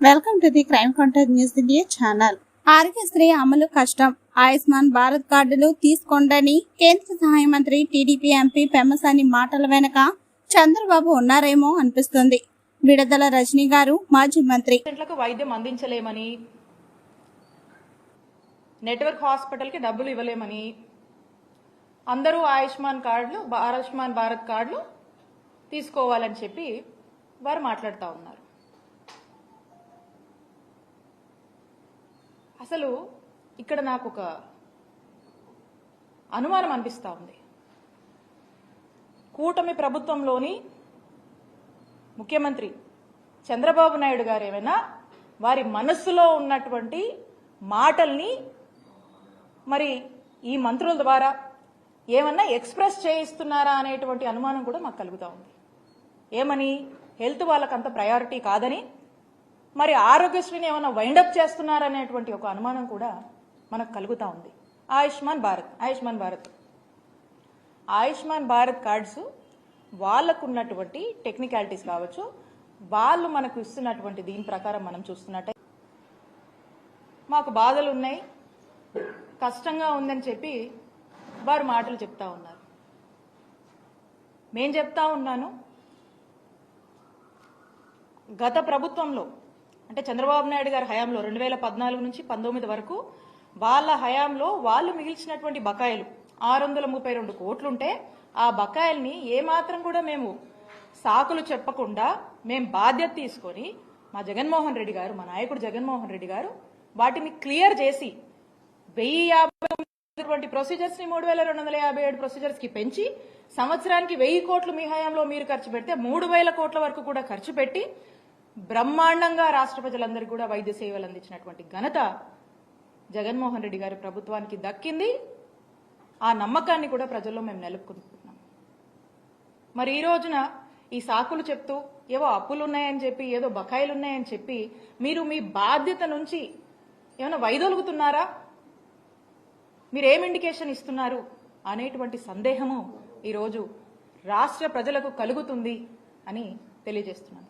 Welcome to the crime contact news India channel Aarogyasri అమలు కష్టం. ఆయుష్మాన్ భారత్ కార్డులు తీసుకోండని కేంద్ర సహాయ మంత్రి టీడీపీ ఎంపీ పెమ్మసాని మాటల వెనక చంద్రబాబు ఉన్నారేమో అనిపిస్తుంది. విడుదల రజనీ గారు మాజీ మంత్రి. వైద్యం అందించలేమని నెట్వర్క్ హాస్పిటల్కి డబ్బులు ఇవ్వలేమని అందరూ ఆయుష్మాన్ కార్డులు ఆయుష్మాన్ భారత్ కార్డులు తీసుకోవాలని చెప్పి వారు మాట్లాడుతూ ఉన్నారు. అసలు ఇక్కడ నాకు ఒక అనుమానం అనిపిస్తూ ఉంది. కూటమి ప్రభుత్వంలోని ముఖ్యమంత్రి చంద్రబాబు నాయుడు గారు ఏమైనా వారి మనస్సులో ఉన్నటువంటి మాటల్ని మరి ఈ మంత్రుల ద్వారా ఏమన్నా ఎక్స్ప్రెస్ చేయిస్తున్నారా అనేటువంటి అనుమానం కూడా మాకు కలుగుతూ ఉంది. ఏమని హెల్త్ వాళ్ళకంత ప్రయారిటీ కాదని మరి ఆరోగ్యశ్రీని ఏమైనా వైండప్ చేస్తున్నారనేటువంటి ఒక అనుమానం కూడా మనకు కలుగుతూ ఉంది. ఆయుష్మాన్ భారత్ ఆయుష్మాన్ భారత్. ఆయుష్మాన్ భారత్ కార్డ్స్ వాళ్ళకు ఉన్నటువంటి టెక్నికాలిటీస్ కావచ్చు వాళ్ళు మనకు ఇస్తున్నటువంటి దీని ప్రకారం మనం చూస్తున్నట్టే. మాకు బాధలు ఉన్నాయి కష్టంగా ఉందని చెప్పి వారు మాటలు చెప్తా ఉన్నారు. మేం చెప్తా ఉన్నాను గత ప్రభుత్వంలో అంటే చంద్రబాబు నాయుడు గారి హయాంలో రెండు వేల పద్నాలుగు నుంచి పంతొమ్మిది వరకు వాళ్ళ హయాంలో వాళ్ళు మిగిల్చినటువంటి బకాయిలు ఆరు వందల ముప్పై రెండు కోట్లుంటే ఆ బకాయిల్ని ఏమాత్రం కూడా మేము సాకులు చెప్పకుండా మేము బాధ్యత తీసుకొని మా జగన్మోహన్ రెడ్డి గారు మా నాయకుడు జగన్మోహన్ రెడ్డి గారు వాటిని క్లియర్ చేసి వెయ్యి యాభై ప్రొసీజర్స్ని మూడు వేల రెండు వందల యాభై ఏడు ప్రొసీజర్స్కి పెంచి సంవత్సరానికి వెయ్యి కోట్లు మీ హయాంలో మీరు ఖర్చు పెడితే మూడు వేల కోట్ల వరకు కూడా ఖర్చు పెట్టి బ్రహ్మాండంగా రాష్ట్ర ప్రజలందరికీ కూడా వైద్య సేవలు అందించినటువంటి ఘనత జగన్మోహన్ రెడ్డి గారి ప్రభుత్వానికి దక్కింది. ఆ నమ్మకాన్ని కూడా ప్రజల్లో మేము నెలుపుకుంటున్నాం మరి ఈ రోజున ఈ సాకులు చెప్తూ ఏవో అప్పులు ఉన్నాయని చెప్పి ఏదో బకాయిలు ఉన్నాయని చెప్పి మీరు మీ బాధ్యత నుంచి ఏమైనా వైదొలుగుతున్నారా? మీరు ఏం ఇండికేషన్ ఇస్తున్నారు అనేటువంటి సందేహము ఈరోజు రాష్ట్ర ప్రజలకు కలుగుతుంది అని తెలియజేస్తున్నాను.